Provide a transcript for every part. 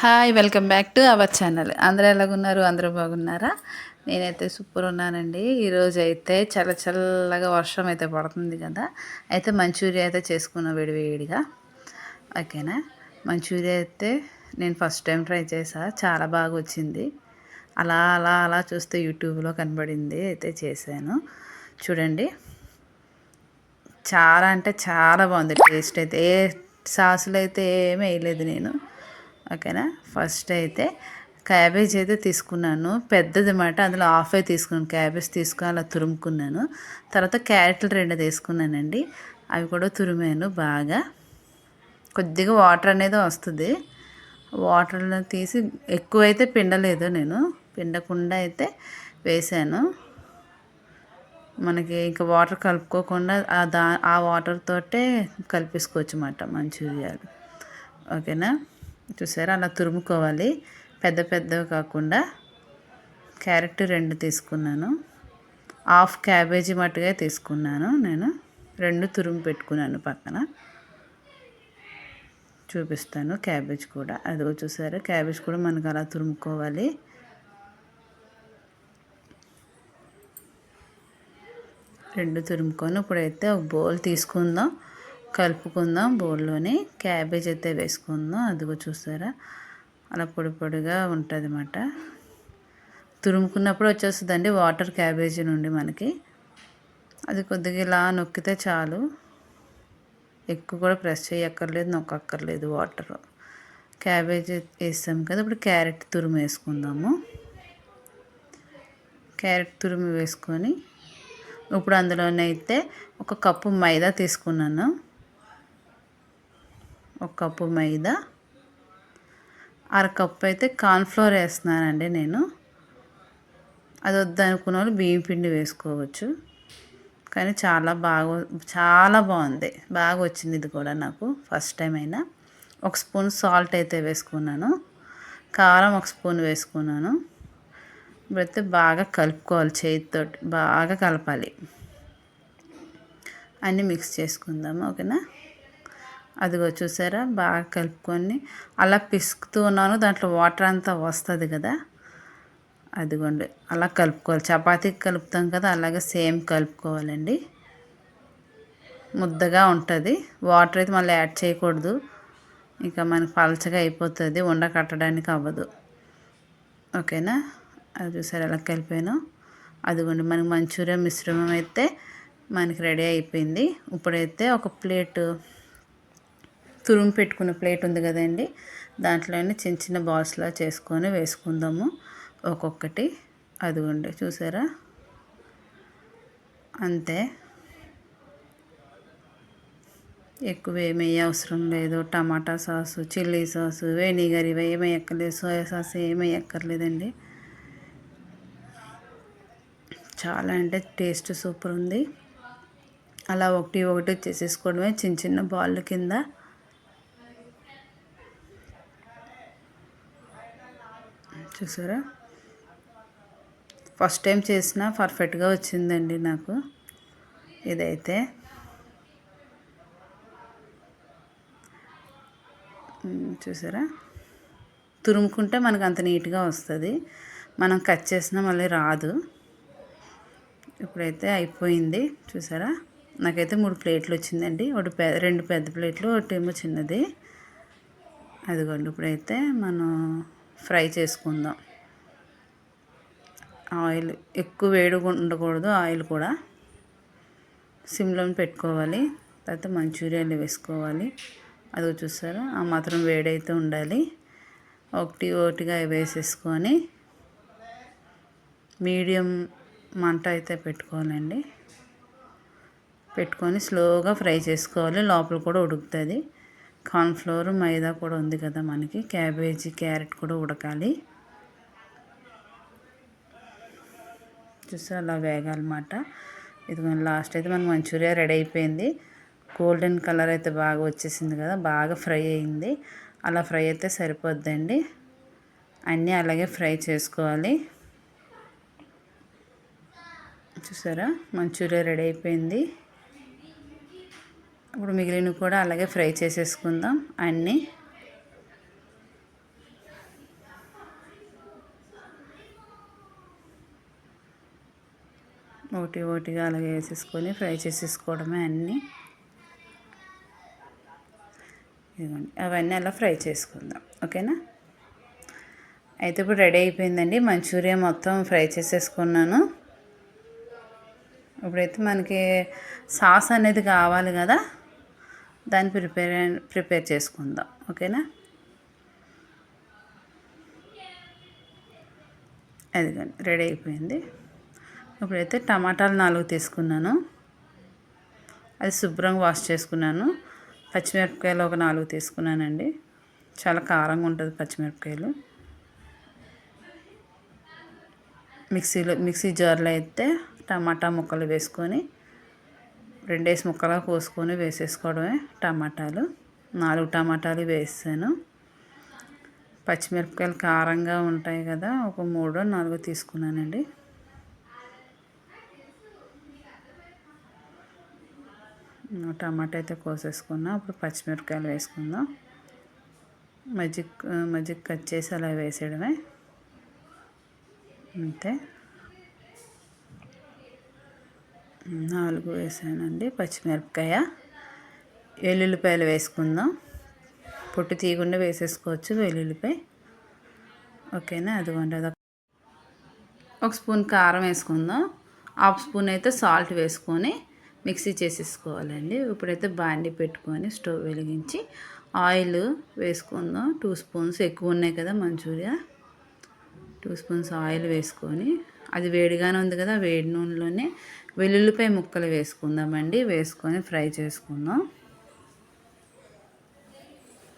Hi welcome back to our channel అందరూ ఎలాగున్నారు? అందరూ బాగున్నారా? నేనైతే సూపర్ ఉన్నానండి. ఈరోజు అయితే చల్ల చల్లగా వర్షం అయితే పడుతుంది కదా. అయితే మంచూరియా అయితే చేసుకున్నా వేడివేడిగా. ఓకేనా? మంచూరియా అయితే నేను ఫస్ట్ టైం ట్రై చేసా. చాలా బాగా వచ్చింది. అలా అలా అలా చూస్తే యూట్యూబ్లో కనబడింది. అయితే చేశాను. చూడండి. చాలా అంటే చాలా బాగుంది. టేస్ట్ అయితే ఏ సాసులు అయితే ఏమీ వేయలేదు నేను. ఓకేనా? ఫస్ట్ అయితే క్యాబేజ్ అయితే తీసుకున్నాను. పెద్దది మాట అందులో హాఫే తీసుకున్నాను. క్యాబేజ్ తీసుకుని అలా తురుముకున్నాను. తర్వాత క్యారెట్లు రెండు తీసుకున్నానండి. అవి కూడా తురిమాను బాగా. కొద్దిగా వాటర్ అనేది వస్తుంది. వాటర్లో తీసి ఎక్కువైతే పిండలేదు నేను. పిండకుండా అయితే వేసాను. మనకి ఇంకా వాటర్ కలుపుకోకుండా ఆ దా ఆ వాటర్ తోటే కలిపేసుకోవచ్చు అన్నమాట మంచూరియాలు. ఓకేనా? చూసారా? అలా తురుముకోవాలి. పెద్ద పెద్దవి కాకుండా క్యారెట్ రెండు తీసుకున్నాను. హాఫ్ క్యాబేజీ మట్టుగా తీసుకున్నాను నేను. రెండు తురుము పెట్టుకున్నాను పక్కన. చూపిస్తాను క్యాబేజ్ కూడా. అదిగో చూసారా? క్యాబేజ్ కూడా మనకు అలా తురుముకోవాలి. రెండు తురుముకొని ఇప్పుడైతే ఒక బౌల్ తీసుకుందాం. కలుపుకుందాం. బౌల్లోని క్యాబేజ్ అయితే వేసుకుందాం. అదిగో చూసారా? అలా పొడి పొడిగా ఉంటుంది అన్నమాట తురుముకున్నప్పుడు వచ్చేస్తుందండి వాటర్ క్యాబేజీ నుండి మనకి. అది కొద్దిగా ఇలా నొక్కితే చాలు. ఎక్కువ కూడా ప్రెస్ చేయక్కర్లేదు నొక్కక్కర్లేదు వాటర్. క్యాబేజ్ వేస్తాం కదా ఇప్పుడు క్యారెట్ తురుము వేసుకుందాము. క్యారెట్ తురుము వేసుకొని ఇప్పుడు అందులోనైతే ఒక కప్పు మైదా తీసుకున్నాను. ఒక కప్పు మైదా. అర కప్పు అయితే కార్న్ఫ్లోర్ వేస్తున్నానండి నేను. అది వద్దనుకున్న వాళ్ళు బియ్యం పిండి వేసుకోవచ్చు. కానీ చాలా బాగా చాలా బాగుంది. బాగా వచ్చింది ఇది కూడా నాకు ఫస్ట్ టైం అయినా. ఒక స్పూన్ సాల్ట్ అయితే వేసుకున్నాను. కారం ఒక స్పూన్ వేసుకున్నాను. ఇప్పుడైతే బాగా కలుపుకోవాలి చేతితో బాగా కలపాలి. అన్నీ మిక్స్ చేసుకుందాము ఓకేనా? అదిగో చూసారా? బాగా కలుపుకొని అలా పిసుకుతూ ఉన్నాను. దాంట్లో వాటర్ అంతా వస్తుంది కదా. అదిగోండి అలా కలుపుకోవాలి. చపాతీకి కలుపుతాం కదా అలాగే సేమ్ కలుపుకోవాలండి. ముద్దగా ఉంటుంది. వాటర్ అయితే మళ్ళీ యాడ్ చేయకూడదు. ఇంకా మనకి పలచగా అయిపోతుంది. ఉండ కట్టడానికి అవ్వదు. ఓకేనా? అది చూసారు ఎలా కలిపాను. అదిగోండి మనకి మంచూరియా మిశ్రమం అయితే మనకి రెడీ అయిపోయింది. ఇప్పుడైతే ఒక ప్లేటు తురుము పెట్టుకున్న ప్లేట్ ఉంది కదండి దాంట్లోనే చిన్న చిన్న బాల్స్లా చేసుకొని వేసుకుందాము. ఒక్కొక్కటి అదిగోండి చూసారా? అంతే. ఎక్కువ ఏమీ అవసరం లేదు. Tomato sauce chilli sauce vinegar ఇవి ఏమీ సోయా సాస్ ఏమయ్యక్కర్లేదండి చాలా అంటే టేస్ట్ సూపర్ ఉంది. అలా ఒకటి ఒకటి చేసేసుకోవడమే చిన్న చిన్న బాల్ కింద చూసారా? ఫస్ట్ టైం చేసిన పర్ఫెక్ట్గా వచ్చిందండి నాకు. ఇదైతే. చూసారా? తురుముకుంటే మనకు అంత నీట్గా వస్తుంది. మనం కట్ చేసినా మళ్ళీ రాదు. ఇప్పుడైతే అయిపోయింది. చూసారా? నాకైతే మూడు ప్లేట్లు వచ్చిందండి. ఒకటి పె రెండు పెద్ద ప్లేట్లు ఒకటి ఏమో చిన్నది. అదిగోండి ఇప్పుడైతే మనం ఫ్రై చేసుకుందాం. ఆయిల్ ఎక్కువ వేడి ఉండకూడదు ఆయిల్ కూడా. సిమ్లో పెట్టుకోవాలి. తర్వాత మంచూరియాలు వేసుకోవాలి. అది చూసారా? ఆ మాత్రం వేడైతే ఉండాలి. ఒకటి ఒకటిగా వేసేసుకొని మీడియం మంట అయితే పెట్టుకోవాలండి. పెట్టుకొని స్లోగా ఫ్రై చేసుకోవాలి. లోపల కూడా ఉడుకుతుంది. కార్న్ఫ్లోర్ మైదా కూడా ఉంది కదా మనకి. క్యాబేజీ క్యారెట్ కూడా ఉడకాలి. చూస్తే అలా వేగాలన్నమాట. ఇది లాస్ట్ అయితే మనకు మంచూరియా రెడీ అయిపోయింది. గోల్డెన్ కలర్ అయితే బాగా వచ్చేసింది కదా బాగా ఫ్రై అయింది. అలా ఫ్రై అయితే సరిపోద్దండి. అన్నీ అలాగే ఫ్రై చేసుకోవాలి. చూసారా మంచూరియా రెడీ అయిపోయింది. ఇప్పుడు మిగిలిన కూడా అలాగే ఫ్రై చేసేసుకుందాం. అన్నీ ఓటి ఓటిగా అలాగే వేసేసుకొని ఫ్రై చేసేసుకోవడమే అన్నీ. ఇదిగోండి అవన్నీ అలా ఫ్రై చేసుకుందాం. ఓకేనా? అయితే ఇప్పుడు రెడీ అయిపోయిందండి. మంచూరియా మొత్తం ఫ్రై చేసేసుకున్నాను. ఇప్పుడైతే మనకి సాస్ అనేది కావాలి కదా. దాన్ని ప్రిపేర్ ప్రిపేర్ చేసుకుందాం. ఓకేనా? అదిగోండి రెడీ అయిపోయింది. ఇప్పుడైతే టమాటాలు నాలుగు తీసుకున్నాను. అది శుభ్రంగా వాష్ చేసుకున్నాను. పచ్చిమిరపకాయలు ఒక నాలుగు తీసుకున్నానండి. చాలా కారంగా ఉంటుంది పచ్చిమిరపకాయలు. మిక్సీలో మిక్సీ జార్లో అయితే టమాటా ముక్కలు వేసుకొని రెండేసి ముక్కలా కోసుకొని వేసేసుకోవడమే టమాటాలు. నాలుగు టమాటాలు వేసాను. పచ్చిమిరపకాయలు కారంగా ఉంటాయి కదా ఒక మూడో నాలుగో తీసుకున్నానండి. టమాటా అయితే కోసేసుకున్నా అప్పుడు పచ్చిమిరపకాయలు వేసుకుందాం. మజ్జిగ మజ్జిగ కట్ చేసి అలా వేసేయడమే. అంతే. నాలుగు వేసానండి పచ్చిమిరపకాయ. వెల్లుల్లిపాయలు వేసుకుందాం. పొట్టు తీయకుండా వేసేసుకోవచ్చు వెల్లుల్లిపాయ. ఓకేనా? అదిగోండి అదొక ఒక స్పూన్ కారం వేసుకుందాం. హాఫ్ స్పూన్ అయితే సాల్ట్ వేసుకొని మిక్సీ చేసేసుకోవాలండి. ఇప్పుడైతే బాండి పెట్టుకొని స్టవ్ వెలిగించి ఆయిల్ వేసుకుందాం. టూ స్పూన్స్ ఎక్కువ ఉన్నాయి కదా మంచూరియా. టూ స్పూన్స్ ఆయిల్ వేసుకొని అది వేడిగానే ఉంది కదా వేడి నూనెలోనే వెల్లుల్లిపాయ ముక్కలు వేసుకుందామండి. వేసుకొని ఫ్రై చేసుకుందాం.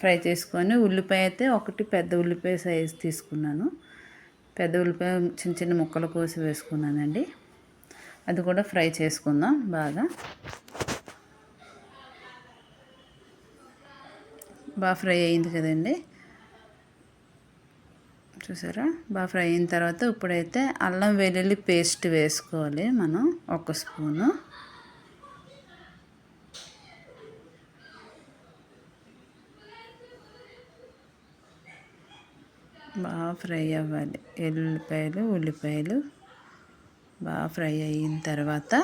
ఫ్రై చేసుకొని ఉల్లిపాయ అయితే ఒకటి పెద్ద ఉల్లిపాయ సైజ్ తీసుకున్నాను. పెద్ద ఉల్లిపాయ చిన్న చిన్న ముక్కలు కోసి వేసుకున్నానండి. అది కూడా ఫ్రై చేసుకుందాం బాగా. బాగా ఫ్రై అయింది కదండి. చూసారా? బాగా ఫ్రై అయిన తర్వాత ఇప్పుడైతే అల్లం వెల్లుల్లి పేస్ట్ వేసుకోవాలి మనం ఒక స్పూను. బాగా ఫ్రై అవ్వాలి. ఎల్లుల్లిపాయలు ఉల్లిపాయలు బాగా ఫ్రై అయిన తర్వాత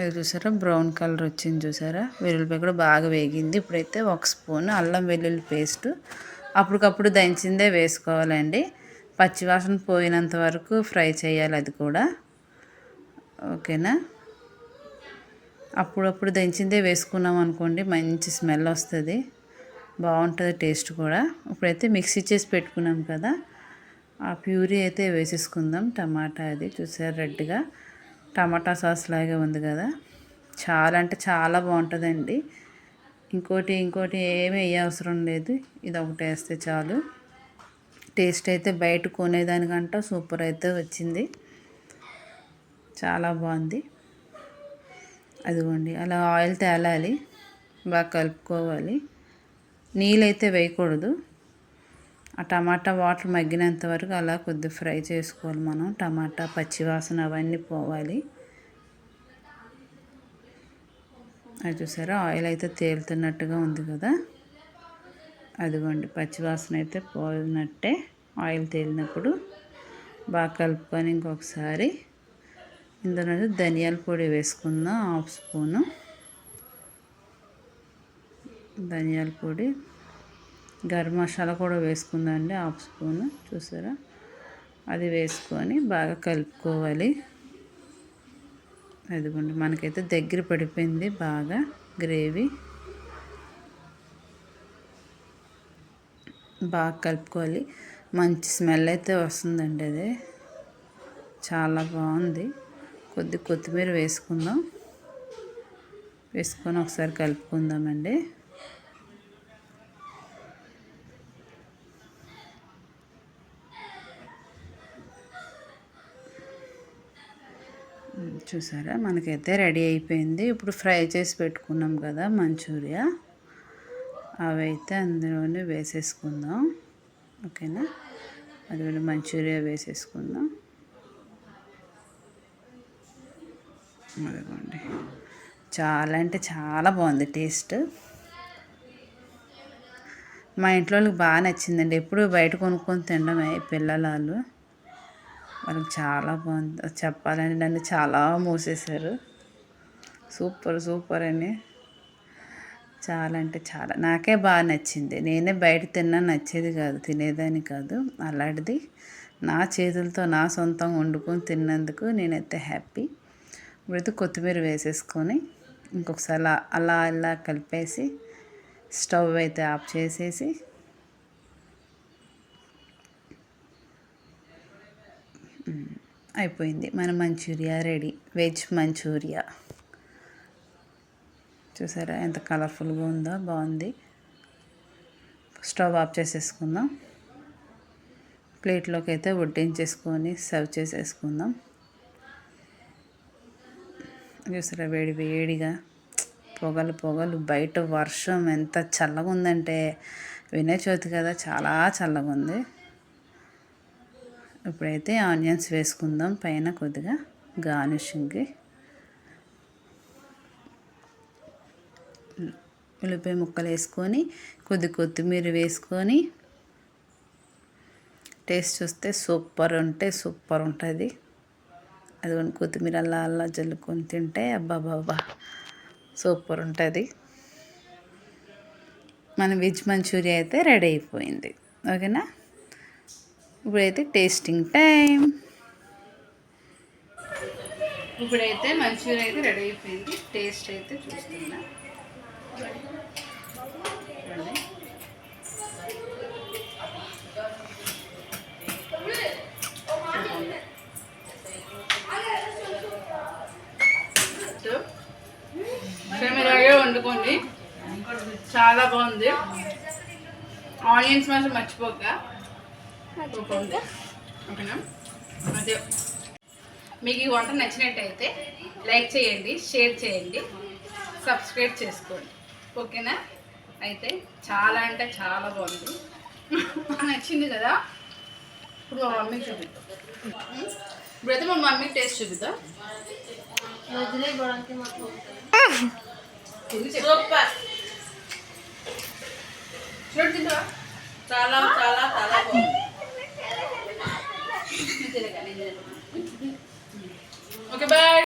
ఇది చూసారా? బ్రౌన్ కలర్ వచ్చింది చూసారా? వెల్లుల్లిపాయ కూడా బాగా వేగింది. ఇప్పుడైతే ఒక స్పూన్ అల్లం వెల్లుల్లి పేస్ట్ అప్పటికప్పుడు దంచిందే వేసుకోవాలండి. పచ్చివాసన పోయినంత వరకు ఫ్రై చేయాలి అది కూడా. ఓకేనా? అప్పుడప్పుడు దంచిందే వేసుకున్నాం అనుకోండి మంచి స్మెల్ వస్తుంది. బాగుంటుంది టేస్ట్ కూడా. ఇప్పుడైతే మిక్సీ చేసి పెట్టుకున్నాం కదా. ఆ ప్యూరీ అయితే వేసేసుకుందాం. టమాటా అది చూసారు రెడ్గా? టమాటా సాస్ లాగే ఉంది కదా. చాలా అంటే చాలా బాగుంటుందండి. ఇంకోటి ఇంకోటి ఏమి వేయ అవసరం లేదు. ఇది ఒకటి వేస్తే చాలు. టేస్ట్ అయితే బయట కొనేదానికంట సూపర్ అయితే వచ్చింది. చాలా బాగుంది. అదిగోండి అలా ఆయిల్ తేలాలి బాగా కలుపుకోవాలి. నీళ్ళైతే వేయకూడదు. ఆ టమాటా వాటర్ మగ్గినంత వరకు అలా కొద్దిగా ఫ్రై చేసుకోవాలి మనం. టమాటా పచ్చివాసన అవన్నీ పోవాలి. అది చూసారా? ఆయిల్ అయితే తేలుతున్నట్టుగా ఉంది కదా? అదిగోండి పచ్చివాసన అయితే పోయినట్టే ఆయిల్ తేలినప్పుడు. బాగా కలుపుకొని ఇంకొకసారి ఇందులో ధనియాల పొడి వేసుకుందాం హాఫ్ స్పూను. ధనియాల పొడి గరం మసాలా కూడా వేసుకుందండి హాఫ్ స్పూన్. చూసారా? అది వేసుకొని బాగా కలుపుకోవాలి. అదిగోండి మనకైతే దగ్గర పడిపోయింది బాగా గ్రేవీ. బాగా కలుపుకోవాలి. మంచి స్మెల్ అయితే వస్తుందండి అది. చాలా బాగుంది. కొద్ది కొత్తిమీర వేసుకుందాం. వేసుకొని ఒకసారి కలుపుకుందామండి. చూసారా? మనకైతే రెడీ అయిపోయింది. ఇప్పుడు ఫ్రై చేసి పెట్టుకున్నాం కదా మంచూరియా. అవి అయితే అందులోనే వేసేసుకుందాం. ఓకేనా? అది మంచూరియా వేసేసుకుందాం. అదిగోండి. చాలా అంటే చాలా బాగుంది టేస్ట్. మా ఇంట్లో వాళ్ళకి బాగా నచ్చిందండి. ఎప్పుడు బయట కొనుక్కొని తినడమే పిల్లలు వాళ్ళకి చాలా బాగుంది. చెప్పాలని నన్ను చాలా మోసేశారు. సూపర్ సూపర్ అని చాలా అంటే చాలా. నాకే బాగా నచ్చింది. నేనే బయట తిన్నా నచ్చేది కాదు తినేదాన్ని కాదు. అలాంటిది నా చేతులతో నా సొంతం వండుకొని తిన్నందుకు నేనైతే హ్యాపీ. ఇప్పుడైతే కొత్తిమీర వేసేసుకొని ఇంకొకసారి అలా అలా అలా కలిపేసి స్టవ్ అయితే ఆఫ్ చేసేసి అయిపోయింది. మన మంచూరియా రెడీ. Veg Manchuria. చూసారా ఎంత కలర్ఫుల్గా ఉందో బాగుంది. స్టవ్ ఆఫ్ చేసేసుకుందాం. ప్లేట్లోకి అయితే వడ్డించేసుకొని సర్వ్ చేసేసుకుందాం. చూసారా వేడి వేడిగా పొగలు పొగలు బయట వర్షం ఎంత చల్లగా ఉందంటే వినాయక చవితి కదా చాలా చల్లగా ఉంది ఇప్పుడైతే ఆనియన్స్ వేసుకుందాం. పైన కొద్దిగా గార్నిషింగ్కి ఉల్లిపాయ ముక్కలు వేసుకొని కొద్ది కొత్తిమీర వేసుకొని టేస్ట్ చూస్తే సూపర్ ఉంటే సూపర్ ఉంటుంది. అది కొత్తిమీర అల్లా అల్లా జల్లుకొని తింటే అబ్బా బాబా సూపర్ ఉంటుంది. మన వెజ్ మంచూరియా అయితే రెడీ అయిపోయింది. ఓకేనా? ఇప్పుడైతే టేస్టింగ్ టైం ఇప్పుడైతే మంచూరియా అయితే రెడీ అయిపోయింది. టేస్ట్ అయితే చూస్తున్నా. ఇలాగే వండుకోండి. చాలా బాగుంది. ఆనియన్స్ మాత్రం మర్చిపోక. ఓకేనా? అదే. మీకు ఈ వంట నచ్చినట్టయితే లైక్ చేయండి షేర్ చేయండి సబ్స్క్రైబ్ చేసుకోండి. ఓకేనా? అయితే చాలా అంటే చాలా బాగుంది. నచ్చింది కదా? ఇప్పుడు మా మమ్మీకి చూపిద్దాం. ఇప్పుడైతే మా మమ్మీకి టేస్ట్ చూపిద్దాం. సూపర్. చూడు తింటావా? చాలా చాలా Goodbye.